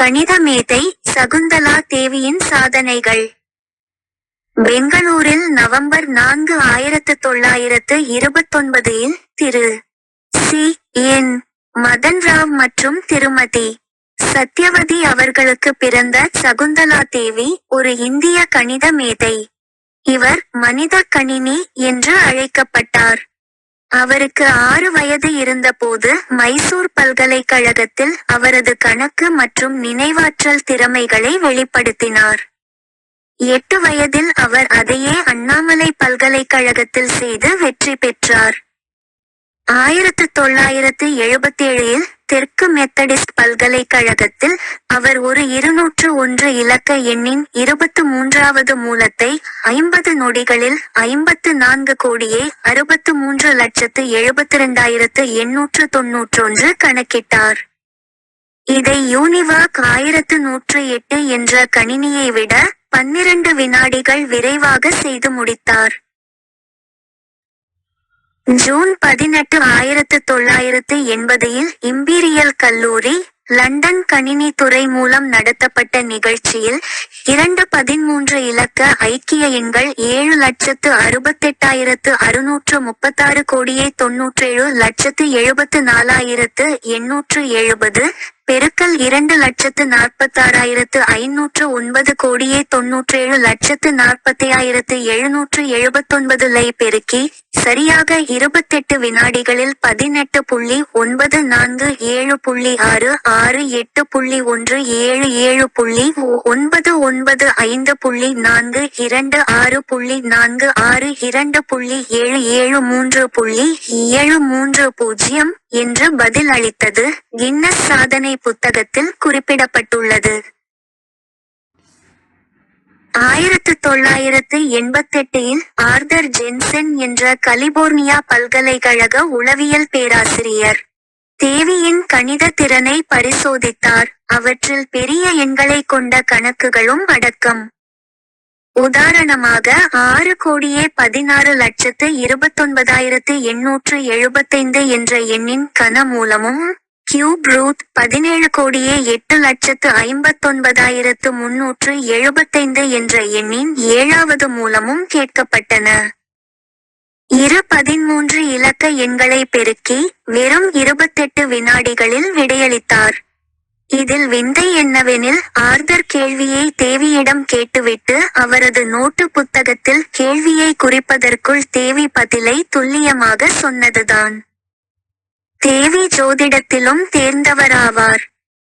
கணித மேதை சகுந்தலா தேவியின் சாதனைகள். பெங்களூரில் நவம்பர் நான்கு ஆயிரத்து தொள்ளாயிரத்து இருபத்தொன்பதில் திரு. சி. என். மதன் ராவ் மற்றும் திருமதி. சத்யவதி அவர்களுக்கு பிறந்த சகுந்தலா தேவி ஒரு இந்திய கணித மேதை இவர் மனித கணினி என்று அழைக்கப்பட்டார். அவருக்கு ஆறு வயது இருந்தபோது மைசூர் பல்கலைக்கழகத்தில் அவரது கணக்கு மற்றும் நினைவாற்றல் திறமைகளை வெளிப்படுத்தினார். எட்டு வயதில் அவர் அதையே அண்ணாமலை பல்கலைக்கழகத்தில் செய்து வெற்றி பெற்றார். ஆயிரத்து தொள்ளாயிரத்து எழுபத்தேழில் தெற்கு மெத்தடிஸ்ட் பல்கலைக்கழகத்தில் அவர் ஒரு இருநூற்று ஒன்று இலக்க எண்ணின் இருபத்து மூன்றாவது மூலத்தை ஐம்பது நொடிகளில் ஐம்பத்து நான்கு கோடியே அறுபத்து மூன்று லட்சத்து எழுபத்தி இரண்டாயிரத்து எண்ணூற்று தொன்னூற்றொன்று கணக்கிட்டார். இதை யூனிவாக் ஆயிரத்து நூற்று எட்டு என்ற கணினியை விட பன்னிரண்டு வினாடிகள் விரைவாக செய்து முடித்தார். ஜூன் பதினெட்டு ஆயிரத்து தொள்ளாயிரத்து எண்பதில் இம்பீரியல் கல்லூரி லண்டன் கணினி துறை மூலம் நடத்தப்பட்ட நிகழ்ச்சியில் இரண்டு பதிமூன்று இலக்க ஐக்கிய எண்கள் ஏழு லட்சத்து அறுபத்தெட்டாயிரத்து அறுநூற்று முப்பத்தாறு கோடியே தொன்னூற்றேழு லட்சத்து எழுபத்து நாலாயிரத்து எண்ணூற்று எழுபது பெருக்கல் இரண்டு லட்சத்து நாற்பத்தாறாயிரத்து ஐநூற்று ஒன்பது கோடியே தொன்னூற்றேழு லட்சத்து நாற்பத்தி ஆயிரத்து எழுநூற்று எழுபத்தொன்பது லை பெருக்கி சரியாக இருபத்தெட்டு வினாடிகளில் பதினெட்டு புள்ளி ஒன்பது நான்கு ஏழு புள்ளி ஆறு ஆறு எட்டு புள்ளி ஒன்று ஏழு ஏழு புள்ளி ஒ- ஒன்பது ஒன்பது ஐந்து புள்ளி நான்கு இரண்டு ஆறு புள்ளி நான்கு ஆறு இரண்டு புள்ளி ஏழு ஏழு மூன்று புள்ளி ஏழு மூன்று பூஜ்ஜியம் என்று பதில் அளித்தது கின்னஸ் சாதனை புத்தகத்தில் குறிப்பிடப்பட்டுள்ளது. ஆயிரத்து தொள்ளாயிரத்து எண்பத்தெட்டில் ஆர்தர் ஜென்சன் என்ற கலிபோர்னியா பல்கலைக்கழக உளவியல் பேராசிரியர். தேவியின் கணித திறனை பரிசோதித்தார். அவற்றில் பெரிய எண்களை கொண்ட கணக்குகளும் அடக்கம். உதாரணமாக ஆறு கோடியே பதினாறு லட்சத்து இருபத்தொன்பதாயிரத்து எண்ணூற்று எழுபத்தைந்து என்ற எண்ணின் கன மூலமும் கியூப் ரூட் பதினேழு கோடியே எட்டு லட்சத்து ஐம்பத்தொன்பதாயிரத்து முன்னூற்று எழுபத்தைந்து என்ற எண்ணின் ஏழாவது மூலமும் கேட்கப்பட்டன. இரு பதிமூன்று இலக்க எண்களை பெருக்கி வெறும் இருபத்தெட்டு வினாடிகளில் விடையளித்தார். இதில் விந்தை என்னவெனில் ஆர்தர் கேள்வியை தேவியிடம் கேட்டுவிட்டு அவரது நோட்டு புத்தகத்தில் கேள்வியை குறிப்பதற்குள் தேவி பதிலை துல்லியமாக சொன்னதுதான். தேவி ஜோதிடத்திலும் தேர்ந்தவராவார்.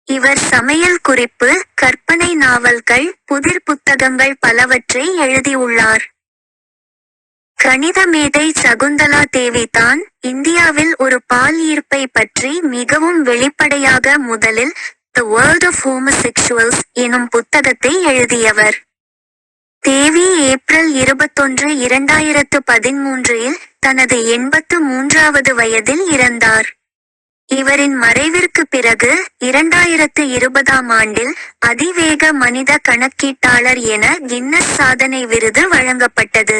இவர் சமையல் குறிப்பு கற்பனை நாவல்கள் புதிர் புத்தகங்கள் பலவற்றை எழுதியுள்ளார். கணித மேதை சகுந்தலா தேவி தான் இந்தியாவில் ஒரு பால் ஈர்ப்பை பற்றி மிகவும் வெளிப்படையாக முதலில் த வேர்ல்ட் ஆஃப் ஹோமசெக்சுவல்ஸ் எனும் புத்தகத்தை எழுதியவர். தேவி ஏப்ரல் இருபத்தொன்று இரண்டாயிரத்து பதிமூன்றில் தனது எண்பத்து மூன்றாவது வயதில் இறந்தார். இவரின் மறைவிற்கு பிறகு இரண்டாயிரத்து இருபதாம் ஆண்டில் அதிவேக மனித கணக்கீட்டாளர் என கின்னஸ் சாதனை விருது வழங்கப்பட்டது.